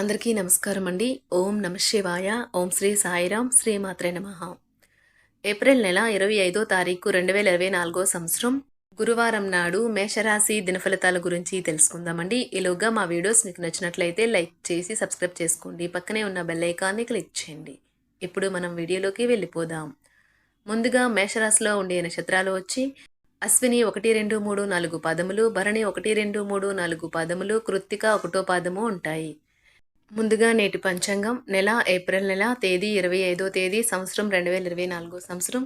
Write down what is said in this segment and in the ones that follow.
అందరికీ నమస్కారం అండి. ఓం నమ శివాయ. ఓం శ్రీ సాయిరాం. శ్రీ మాత్రే నమ. ఏప్రిల్ నెల ఇరవై ఐదో తారీఖు రెండు వేల ఇరవై నాలుగో సంవత్సరం. గురువారం నాడు మేషరాశి దినఫలితాల గురించి తెలుసుకుందామండి. ఈలోగా మా వీడియోస్ మీకు నచ్చినట్లయితే లైక్ చేసి సబ్స్క్రైబ్ చేసుకోండి. పక్కనే ఉన్న బెల్ ఐకాన్ని క్లిక్ చేయండి. ఇప్పుడు మనం వీడియోలోకి వెళ్ళిపోదాం. ముందుగా మేషరాశిలో ఉండే నక్షత్రాలు వచ్చి అశ్విని ఒకటి రెండు మూడు నాలుగు పదములు భరణి ఒకటి రెండు మూడు నాలుగు పదములు కృత్తిక ఒకటో పాదము ఉంటాయి. ముందుగా నేటి పంచాంగం నెల ఏప్రిల్ నెల తేదీ ఇరవై ఐదో తేదీ సంవత్సరం రెండు వేల ఇరవై నాలుగో సంవత్సరం.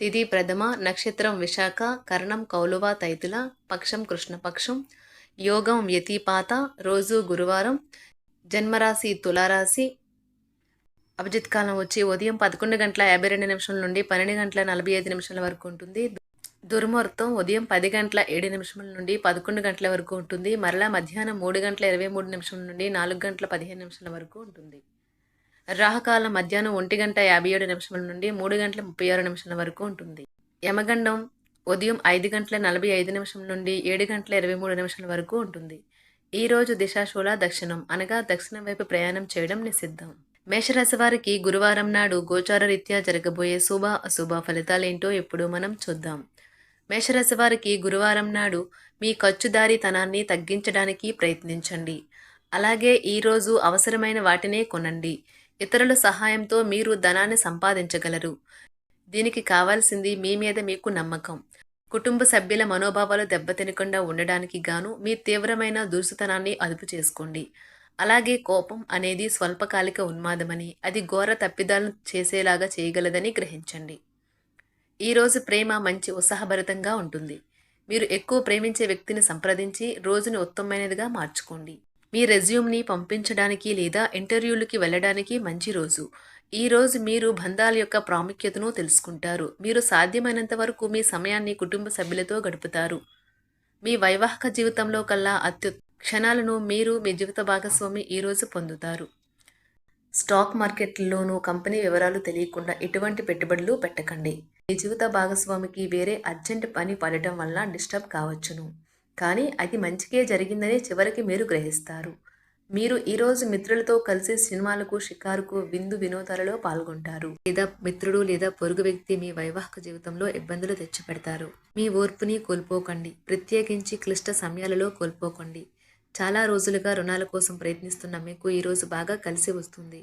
తిథి ప్రథమ నక్షత్రం విశాఖ కరణం కౌలువ తైతుల పక్షం కృష్ణపక్షం యోగం వ్యతిపాత రోజు గురువారం. జన్మరాశి తులారాశి. అభిజిత్ కాలం వచ్చి ఉదయం పదకొండు గంటల యాభై రెండు నిమిషాల నుండి పన్నెండు గంటల నలభై ఐదు నిమిషాల వరకు ఉంటుంది. దుర్ముహూర్తం ఉదయం పది గంటల ఏడు నిమిషముల నుండి పదకొండు గంటల వరకు ఉంటుంది. మరలా మధ్యాహ్నం మూడు గంటల ఇరవై మూడు నిమిషం నుండి నాలుగు గంటల పదిహేను నిమిషాల వరకు ఉంటుంది. రాహకాలం మధ్యాహ్నం ఒంటి గంట యాభై ఏడు నిమిషముల నుండి మూడు గంటల ముప్పై ఆరు నిమిషాల వరకు ఉంటుంది. యమగండం ఉదయం ఐదు గంటల నలభై ఐదు నిమిషం నుండి ఏడు గంటల ఇరవై మూడు నిమిషాల వరకు ఉంటుంది. ఈ రోజు దిశాశూల దక్షిణం అనగా దక్షిణం వైపు ప్రయాణం చేయడం నిషిద్ధం. మేషరాశి వారికి గురువారం నాడు గోచార రీత్యా జరగబోయే శుభ అశుభ ఫలితాలేంటో ఇప్పుడు మనం చూద్దాం. మేషరాశి వారికి గురువారం నాడు మీ ఖర్చుదారీతనాన్ని తగ్గించడానికి ప్రయత్నించండి. అలాగే ఈరోజు అవసరమైన వాటినే కొనండి. ఇతరుల సహాయంతో మీరు ధనాన్ని సంపాదించగలరు. దీనికి కావాల్సింది మీ మీద మీకు నమ్మకం. కుటుంబ సభ్యుల మనోభావాలు దెబ్బతినకుండా ఉండడానికి గాను మీ తీవ్రమైన దురుసుతనాన్ని అదుపు చేసుకోండి. అలాగే కోపం అనేది స్వల్పకాలిక ఉన్మాదమని అది ఘోర తప్పిదాలను చేసేలాగా చేయగలదని గ్రహించండి. ఈరోజు ప్రేమ మంచి ఉత్సాహభరితంగా ఉంటుంది. మీరు ఎక్కువ ప్రేమించే వ్యక్తిని సంప్రదించి రోజుని ఉత్తమమైనదిగా మార్చుకోండి. మీ రెజ్యూమ్ని పంపించడానికి లేదా ఇంటర్వ్యూలకి వెళ్ళడానికి మంచి రోజు. ఈ రోజు మీరు బంధాల యొక్క ప్రాముఖ్యతను తెలుసుకుంటారు. మీరు సాధ్యమైనంత వరకు మీ సమయాన్ని కుటుంబ సభ్యులతో గడుపుతారు. మీ వైవాహిక జీవితంలో కల్లా అత్యు క్షణాలను మీరు మీ జీవిత భాగస్వామి ఈరోజు పొందుతారు. స్టాక్ మార్కెట్లోనూ కంపెనీ వివరాలు తెలియకుండా ఎటువంటి పెట్టుబడులు పెట్టకండి. మీ జీవిత భాగస్వామికి వేరే అర్జెంట్ పని పడటం వల్ల డిస్టర్బ్ కావచ్చును. కానీ అది మంచికే జరిగిందని చివరికి మీరు గ్రహిస్తారు. మీరు ఈరోజు మిత్రులతో కలిసి సినిమాలకు షికారుకు విందు వినోదాలలో పాల్గొంటారు. లేదా మిత్రుడు లేదా పొరుగు వ్యక్తి మీ వైవాహిక జీవితంలో ఇబ్బందులు తెచ్చిపెడతారు. మీ ఓర్పుని కోల్పోకండి. ప్రత్యేకించి క్లిష్ట సమయాలలో కోల్పోకండి. చాలా రోజులుగా రుణాల కోసం ప్రయత్నిస్తున్న మీకు ఈరోజు బాగా కలిసి వస్తుంది.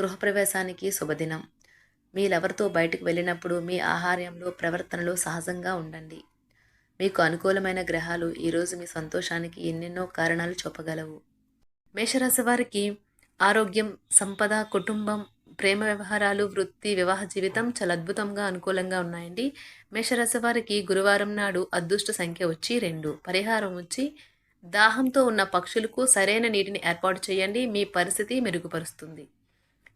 గృహప్రవేశానికి శుభదినం. మీరెవరితో బయటకు వెళ్ళినప్పుడు మీ ఆహార్యంలో ప్రవర్తనలో సహజంగా ఉండండి. మీకు అనుకూలమైన గ్రహాలు ఈరోజు మీ సంతోషానికి ఎన్నెన్నో కారణాలు చూపగలవు. మేషరాశి వారికి ఆరోగ్యం సంపద కుటుంబం ప్రేమ వ్యవహారాలు వృత్తి వివాహ జీవితం చాలా అద్భుతంగా అనుకూలంగా ఉన్నాయండి. మేషరాశి వారికి గురువారం నాడు అదృష్ట సంఖ్య వచ్చి రెండు. పరిహారం వచ్చి దాహంతో ఉన్న పక్షులకు సరైన నీటిని ఏర్పాటు చేయండి. మీ పరిస్థితి మెరుగుపరుస్తుంది.